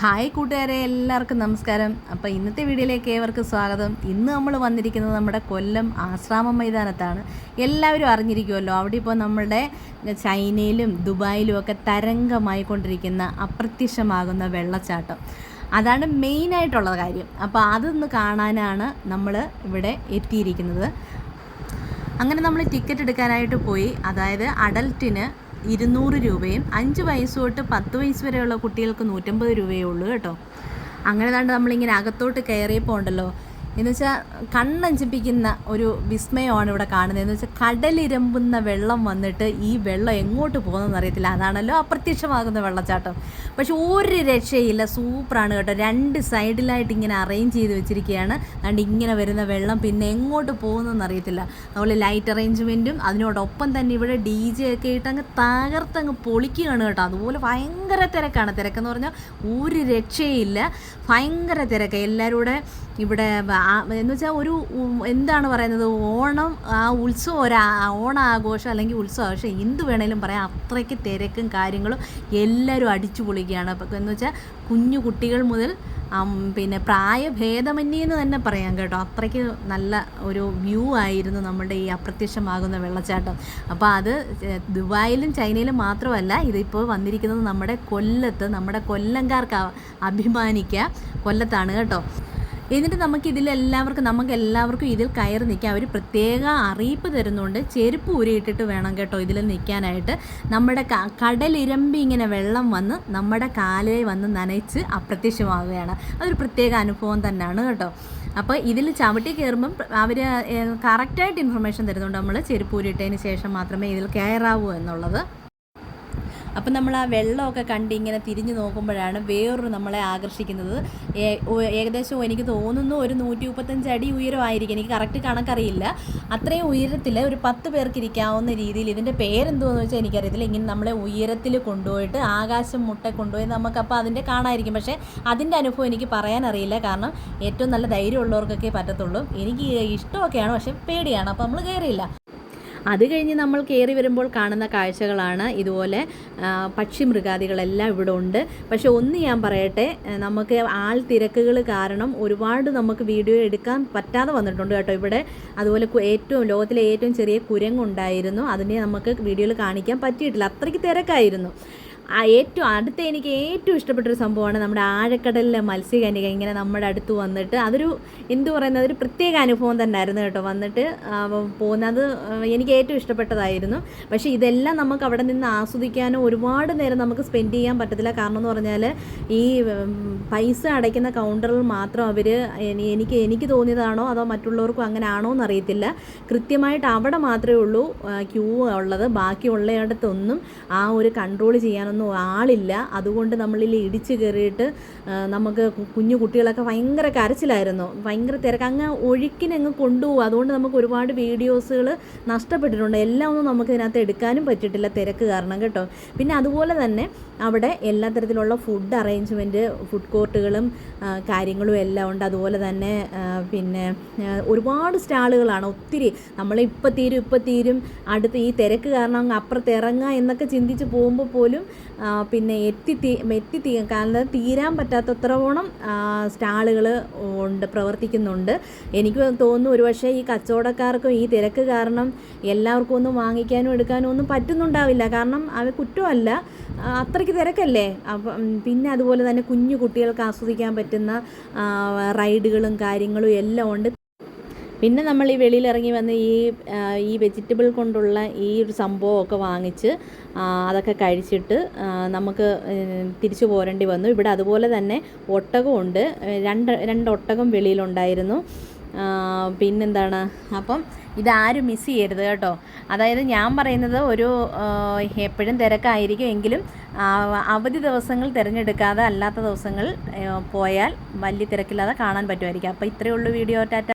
Hi കൂട്ടുകാരെ എല്ലാവർക്കും നമസ്കാരം. അപ്പോൾ ഇന്നത്തെ വീഡിയോയിലേക്ക് ഏവർക്കും സ്വാഗതം. ഇന്ന് നമ്മൾ വന്നിരിക്കുന്നത് നമ്മുടെ കൊല്ലം ആശ്രാമം മൈതാനത്താണ്. എല്ലാവരും അറിഞ്ഞിരിക്കുമല്ലോ അവിടെ ഇപ്പോൾ നമ്മുടെ ചൈനയിലും ദുബായിലും ഒക്കെ തരംഗമായിക്കൊണ്ടിരിക്കുന്ന അപ്രത്യക്ഷമാകുന്ന വെള്ളച്ചാട്ടം. അതാണ് മെയിനായിട്ടുള്ള കാര്യം. അപ്പോൾ അതൊന്ന് കാണാനാണ് നമ്മൾ ഇവിടെ എത്തിയിരിക്കുന്നത്. അങ്ങനെ നമ്മൾ ടിക്കറ്റ് എടുക്കാനായിട്ട് പോയി. അതായത് അഡൽട്ടിന് ഇരുന്നൂറ് രൂപയും അഞ്ച് വയസ്സ് തൊട്ട് പത്ത് വയസ്സ് വരെയുള്ള കുട്ടികൾക്ക് നൂറ്റമ്പത് രൂപയേ ഉള്ളൂ കേട്ടോ. അങ്ങനെ കണ്ട് നമ്മളിങ്ങനെ അകത്തോട്ട് കയറിയപ്പോൾ ഉണ്ടല്ലോ എന്ന് വെച്ചാൽ കണ്ണഞ്ചിപ്പിക്കുന്ന ഒരു വിസ്മയമാണ് ഇവിടെ കാണുന്നത്. എന്ന് വെച്ചാൽ കടലിരമ്പുന്ന വെള്ളം വന്നിട്ട് ഈ വെള്ളം എങ്ങോട്ട് പോകുന്നതെന്ന് അറിയത്തില്ല. അതാണല്ലോ അപ്രത്യക്ഷമാകുന്ന വെള്ളച്ചാട്ടം. പക്ഷെ ഒരു രക്ഷയില്ല. സൂപ്പറാണ് കേട്ടോ. രണ്ട് സൈഡിലായിട്ട് ഇങ്ങനെ അറേഞ്ച് ചെയ്ത് വെച്ചിരിക്കുകയാണ്. അതുകൊണ്ട് ഇങ്ങനെ വരുന്ന വെള്ളം പിന്നെ എങ്ങോട്ട് പോകുന്നതെന്ന് അറിയത്തില്ല. അതുപോലെ ലൈറ്റ് അറേഞ്ച്മെന്റും അതിനോടൊപ്പം തന്നെ ഇവിടെ ഡി ജെ ഒക്കെ ഇട്ട് അങ്ങ് തകർത്തങ്ങ് പൊളിക്കുകയാണ് കേട്ടോ. അതുപോലെ ഭയങ്കര തിരക്കാണ്. തിരക്കെന്ന് പറഞ്ഞാൽ ഒരു രക്ഷയില്ല. ഭയങ്കര തിരക്ക്. എല്ലാവരും ഇവിടെ എന്ന് വെച്ചാൽ ഒരു എന്താണ് പറയുന്നത് ഓണം ആ ഉത്സവം ഒരു ഓണാഘോഷം അല്ലെങ്കിൽ ഉത്സവം എന്ത് വേണേലും പറയാം. അത്രയ്ക്ക് തിരക്കും കാര്യങ്ങളും എല്ലാവരും അടിച്ചു പൊളിക്കുകയാണ്. എന്ന് വെച്ചാൽ കുഞ്ഞു കുട്ടികൾ മുതൽ പിന്നെ പ്രായഭേദമന്യേ എന്ന് തന്നെ പറയാം കേട്ടോ. അത്രയ്ക്ക് നല്ല ഒരു വ്യൂ ആയിരുന്നു നമ്മുടെ ഈ അപ്രത്യക്ഷമാകുന്ന വെള്ളച്ചാട്ടം. അപ്പോൾ അത് ദുബായിലും ചൈനയിലും മാത്രമല്ല ഇതിപ്പോൾ വന്നിരിക്കുന്നത് നമ്മുടെ കൊല്ലത്ത് നമ്മുടെ കൊല്ലംകാർക്ക് അഭിമാനിക്കുക കൊല്ലത്താണ് കേട്ടോ. എന്നിട്ട് നമുക്ക് ഇതിലെല്ലാവർക്കും നമുക്ക് എല്ലാവർക്കും ഇതിൽ കയറി നിൽക്കാം. അവർ പ്രത്യേക അറിയിപ്പ് തരുന്നുണ്ട്. ചെരുപ്പ് ഊരിയിട്ടിട്ട് വേണം കേട്ടോ ഇതിൽ നിൽക്കാനായിട്ട്. നമ്മുടെ കടലിരമ്പി ഇങ്ങനെ വെള്ളം വന്ന് നമ്മുടെ കാലിൽ വന്ന് നനച്ച് അപ്രത്യക്ഷമാവുകയാണ്. അതൊരു പ്രത്യേക അനുഭവം തന്നെയാണ് കേട്ടോ. അപ്പോൾ ഇതിൽ ചവിട്ടി കയറുമ്പം അവർ കറക്റ്റായിട്ട് ഇൻഫർമേഷൻ തരുന്നുണ്ട്. നമ്മൾ ചെരുപ്പ് ഊരിയിട്ടതിന് ശേഷം മാത്രമേ ഇതിൽ കയറാവൂ എന്നുള്ളത്. അപ്പം നമ്മൾ ആ വെള്ളമൊക്കെ കണ്ട് ഇങ്ങനെ തിരിഞ്ഞു നോക്കുമ്പോഴാണ് വേറൊരു നമ്മളെ ആകർഷിക്കുന്നത്. ഏകദേശം എനിക്ക് തോന്നുന്നു ഒരു നൂറ്റി മുപ്പത്തഞ്ച് അടി ഉയരമായിരിക്കും. എനിക്ക് കറക്റ്റ് കണക്കറിയില്ല അത്രയും ഉയരത്തിൽ ഒരു പത്ത് പേർക്ക് ഇരിക്കാവുന്ന രീതിയിൽ ഇതിന്റെ പേരെന്തോന്ന് വെച്ചാൽ എനിക്കറിയത്തില്ല. ഇങ്ങനെ നമ്മളെ ഉയരത്തിൽ കൊണ്ടുപോയിട്ട് ആകാശം മുട്ട കൊണ്ടുപോയി നമുക്കപ്പോൾ അതിന്റെ കാണാമായിരിക്കും പക്ഷേ അതിന്റെ അനുഭവം എനിക്ക് പറയാൻ അറിയില്ല. കാരണം ഏറ്റവും നല്ല ധൈര്യമുള്ളവർക്കൊക്കെ പറ്റത്തുള്ളൂ. എനിക്ക് ഇഷ്ടമൊക്കെയാണ്. പക്ഷേ പേടിയാണ്. അപ്പോൾ നമ്മൾ കയറിയില്ല അത് കഴിഞ്ഞ് നമ്മൾ കയറി വരുമ്പോൾ കാണുന്ന കാഴ്ചകളാണ് ഇതുപോലെ പക്ഷി മൃഗാദികളെല്ലാം ഇവിടെ ഉണ്ട്. പക്ഷേ ഒന്ന് ഞാൻ പറയട്ടെ നമുക്ക് ആൾ തിരക്കുകൾ കാരണം ഒരുപാട് നമുക്ക് വീഡിയോ എടുക്കാൻ പറ്റാതെ വന്നിട്ടുണ്ട് കേട്ടോ ഇവിടെ. അതുപോലെ ഏറ്റവും ലോകത്തിലെ ഏറ്റവും ചെറിയ കുരങ്ങുണ്ടായിരുന്നു. അതിനെ നമുക്ക് വീഡിയോയിൽ കാണിക്കാൻ പറ്റിയിട്ടില്ല. അത്രയ്ക്ക് തിരക്കായിരുന്നു. ആ ഏറ്റവും അടുത്ത എനിക്ക് ഏറ്റവും ഇഷ്ടപ്പെട്ടൊരു സംഭവമാണ് നമ്മുടെ ആഴക്കടലിലെ മത്സ്യകന്യക ഇങ്ങനെ നമ്മുടെ അടുത്ത് വന്നിട്ട് അതൊരു എന്തു പറയുന്നത് ഒരു പ്രത്യേക അനുഭവം തന്നെ ആയിരുന്നു കേട്ടോ. വന്നിട്ട് പോകുന്നത് എനിക്ക് ഏറ്റവും ഇഷ്ടപ്പെട്ടതായിരുന്നു. പക്ഷേ ഇതെല്ലാം നമുക്ക് അവിടെ നിന്ന് ആസ്വദിക്കാനോ ഒരുപാട് നേരം നമുക്ക് സ്പെൻഡ് ചെയ്യാൻ പറ്റത്തില്ല. കാരണം എന്ന് പറഞ്ഞാൽ ഈ പൈസ അടയ്ക്കുന്ന കൗണ്ടറിൽ മാത്രം അവർ എനിക്ക് എനിക്ക് തോന്നിയതാണോ അതോ മറ്റുള്ളവർക്കും അങ്ങനെ ആണോ എന്നറിയത്തില്ല കൃത്യമായിട്ട് അവിടെ മാത്രമേ ഉള്ളൂ ക്യൂ ഉള്ളത്. ബാക്കിയുള്ളയിടത്തൊന്നും ആ ഒരു കൺട്രോൾ ചെയ്യാനൊന്നും ഒന്നും ആളില്ല. അതുകൊണ്ട് നമ്മളിൽ ഇടിച്ച് കയറിയിട്ട് നമുക്ക് കുഞ്ഞു കുട്ടികളൊക്കെ ഭയങ്കര കരച്ചിലായിരുന്നു. ഭയങ്കര തിരക്ക്. അങ്ങ് ഒഴുക്കിനങ്ങ് കൊണ്ടുപോകും. അതുകൊണ്ട് നമുക്ക് ഒരുപാട് വീഡിയോസുകൾ നഷ്ടപ്പെട്ടിട്ടുണ്ട്. എല്ലാം ഒന്നും നമുക്ക് ഇതിനകത്ത് എടുക്കാനും പറ്റിയിട്ടില്ല തിരക്ക് കാരണം കേട്ടോ. പിന്നെ അതുപോലെ തന്നെ അവിടെ എല്ലാ തരത്തിലുള്ള ഫുഡ് അറേഞ്ച്മെന്റ് ഫുഡ് കോർട്ടുകളും കാര്യങ്ങളും എല്ലാം ഉണ്ട്. അതുപോലെ തന്നെ പിന്നെ ഒരുപാട് സ്റ്റാളുകളാണ്. ഒത്തിരി നമ്മൾ ഇപ്പം തീരും ഇപ്പം തീരും. അടുത്ത് ഈ തിരക്ക് കാരണം അപ്പുറത്ത് ഇറങ്ങുക എന്നൊക്കെ ചിന്തിച്ച് പോകുമ്പോൾ പോലും പിന്നെ എത്തി എത്തി കാരണം തീരാൻ പറ്റാത്തത്രോണം സ്റ്റാളുകൾ ഉണ്ട് പ്രവർത്തിക്കുന്നുണ്ട്. എനിക്ക് തോന്നുന്നു ഒരുപക്ഷെ ഈ കച്ചവടക്കാർക്കും ഈ തിരക്ക് കാരണം എല്ലാവർക്കും ഒന്നും വാങ്ങിക്കാനും എടുക്കാനും ഒന്നും പറ്റുന്നുണ്ടാവില്ല. കാരണം അവ കുറ്റമല്ല അത്രയ്ക്ക് തിരക്കല്ലേ? അപ്പം പിന്നെ അതുപോലെ തന്നെ കുഞ്ഞു കുട്ടികൾക്ക് ആസ്വദിക്കാൻ പറ്റുന്ന റൈഡുകളും കാര്യങ്ങളും എല്ലാം ഉണ്ട്. പിന്നെ നമ്മൾ ഈ വെളിയിൽ ഇറങ്ങി വന്ന് ഈ ഈ വെജിറ്റബിൾ കൊണ്ടുള്ള ഈ ഒരു സംഭവമൊക്കെ വാങ്ങിച്ച് അതൊക്കെ കഴിച്ചിട്ട് നമുക്ക് തിരിച്ചു പോരേണ്ടി വന്നു. ഇവിടെ അതുപോലെ തന്നെ ഒട്ടകമുണ്ട് രണ്ട് രണ്ട് ഒട്ടകം വെളിയിലുണ്ടായിരുന്നു. പിന്നെന്താണ്? അപ്പം ഇതാരും മിസ് ചെയ്യരുത് കേട്ടോ. അതായത് ഞാൻ പറയുന്നത് ഒരു എപ്പോഴും തിരക്കായിരിക്കും എങ്കിലും അവധി ദിവസങ്ങൾ തിരഞ്ഞെടുക്കാതെ അല്ലാത്ത ദിവസങ്ങൾ പോയാൽ വലിയ തിരക്കില്ലാതെ കാണാൻ പറ്റുമായിരിക്കും. അപ്പോൾ ഇത്രയേ ഉള്ളൂ വീഡിയോ. ടാറ്റ.